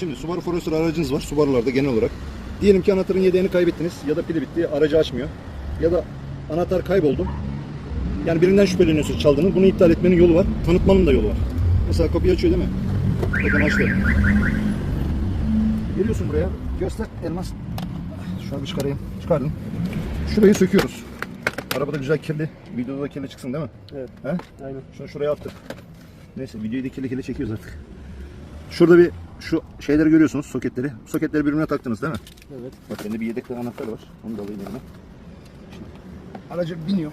Şimdi Subaru Forester aracınız var. Subaru'larda genel olarak. Diyelim ki anahtarın yedeğini kaybettiniz ya da pili bitti, aracı açmıyor. Ya da anahtar kayboldu. Yani birinden şüpheleniyorsunuz çaldığını. Bunu iptal etmenin yolu var. Tanıtmanın da yolu var. Mesela kapıyı açıyor değil mi? Bakın açtı. Geliyorsun buraya. Göster elmas. Şunu bir çıkarayım. Çıkardım. Şurayı söküyoruz. Arabada güzel kirli. Videoda da kirli çıksın değil mi? Evet. He? Aynen. Şunu şuraya attık. Neyse videoyu da kirli kirli çekiyoruz artık. Şurada bir şu şeyleri görüyorsunuz soketleri. Soketleri birbirine taktınız değil mi? Evet. Bak bende bir yedek anahtar var. Onu da alayım elime. Aracı biniyor.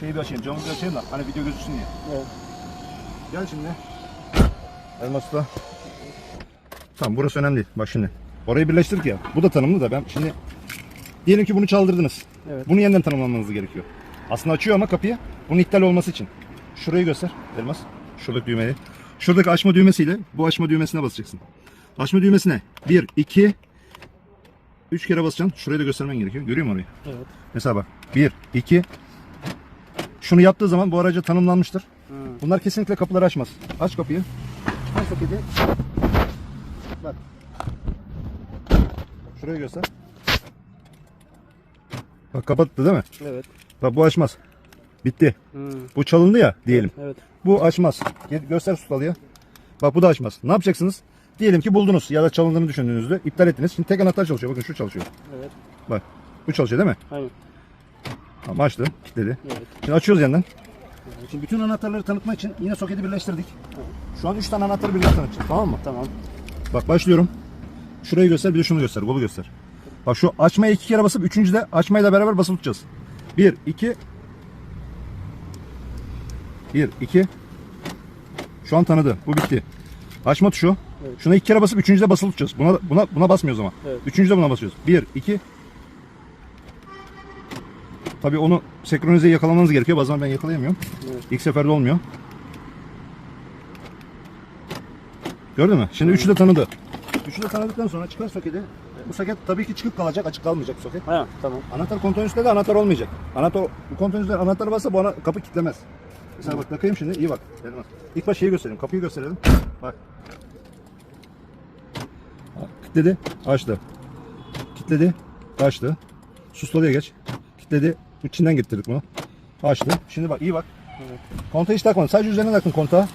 Şeyi bir açayım, camı bir açayım da hani video gözüksün diye. Evet. Gel şimdi. Elmas da. Tamam burası önemli değil. Bak şimdi. Orayı birleştirdik ya. Bu da tanımlı da ben şimdi diyelim ki bunu çaldırdınız. Evet. Bunu yeniden tanımlamanız gerekiyor. Aslında açıyor ama kapıyı. Bunun iptal olması için. Şurayı göster. Elmas. Şuradaki düğmeyi. Şuradaki açma düğmesiyle bu açma düğmesine basacaksın. Açma düğmesine 1, 2, 3 kere basacaksın. Şurayı da göstermen gerekiyor. Görüyor musun orayı? Evet. Mesela bak. 1, 2. Şunu yaptığı zaman bu araca tanımlanmıştır. Ha. Bunlar kesinlikle kapıları açmaz. Aç kapıyı. Aç soketi. Bak. Şurayı göster. Bak kapattı değil mi? Evet. Bak bu açmaz. Bitti. Hı. Bu çalındı ya diyelim. Evet. Bu açmaz. Göster sustalıya. Bak bu da açmaz. Ne yapacaksınız? Diyelim ki buldunuz ya da çalındığını düşündüğünüzde iptal ettiniz. Şimdi tek anahtar çalışıyor. Bakın şu çalışıyor. Evet. Bak. Bu çalışıyor değil mi? Aynen. Tamam açtı. Kilitledi. Evet. Şimdi açıyoruz yandan. Şimdi bütün anahtarları tanıtmak için yine soketi birleştirdik. Şu an 3 tane anahtarı birlikte tanıtacağız. Tamam mı? Tamam. Bak başlıyorum. Şurayı göster bir de şunu göster. Kolu göster. Bak şu açmaya iki kere basıp üçüncüde açmayla beraber basılı tutacağız. Bir, iki. Bir, iki. Şu an tanıdı. Bu bitti. Açma tuşu. Evet. Şuna iki kere basıp üçüncüde basılı tutacağız. Buna, buna, buna basmıyoruz ama. Evet. Üçüncüde buna basıyoruz. Bir, iki. Tabii onu senkronize yakalamanız gerekiyor. Bazen ben yakalayamıyorum. Evet. İlk seferde olmuyor. Gördün mü? Şimdi üçü de tanıdı. Üçü de tanıdıktan sonra çıkar soketi. Bu soket tabii ki çıkık kalacak, açık kalmayacak bu soket. Ha, tamam. Anahtar kontrol de anahtar olmayacak. Anahtar, bu kontrol anahtar varsa bu ana, kapı kilitlemez. Mesela bak takayım şimdi, iyi bak. Elmas. İlk baş şeyi gösterelim, kapıyı gösterelim. Bak. Kilitledi, açtı. Kilitledi, açtı. Sustalıya geç. Kilitledi, içinden getirdik bunu. Açtı. Şimdi bak, iyi bak. Evet. Kontağı hiç takmadın. Sadece üzerine taktın kontağı. Bak.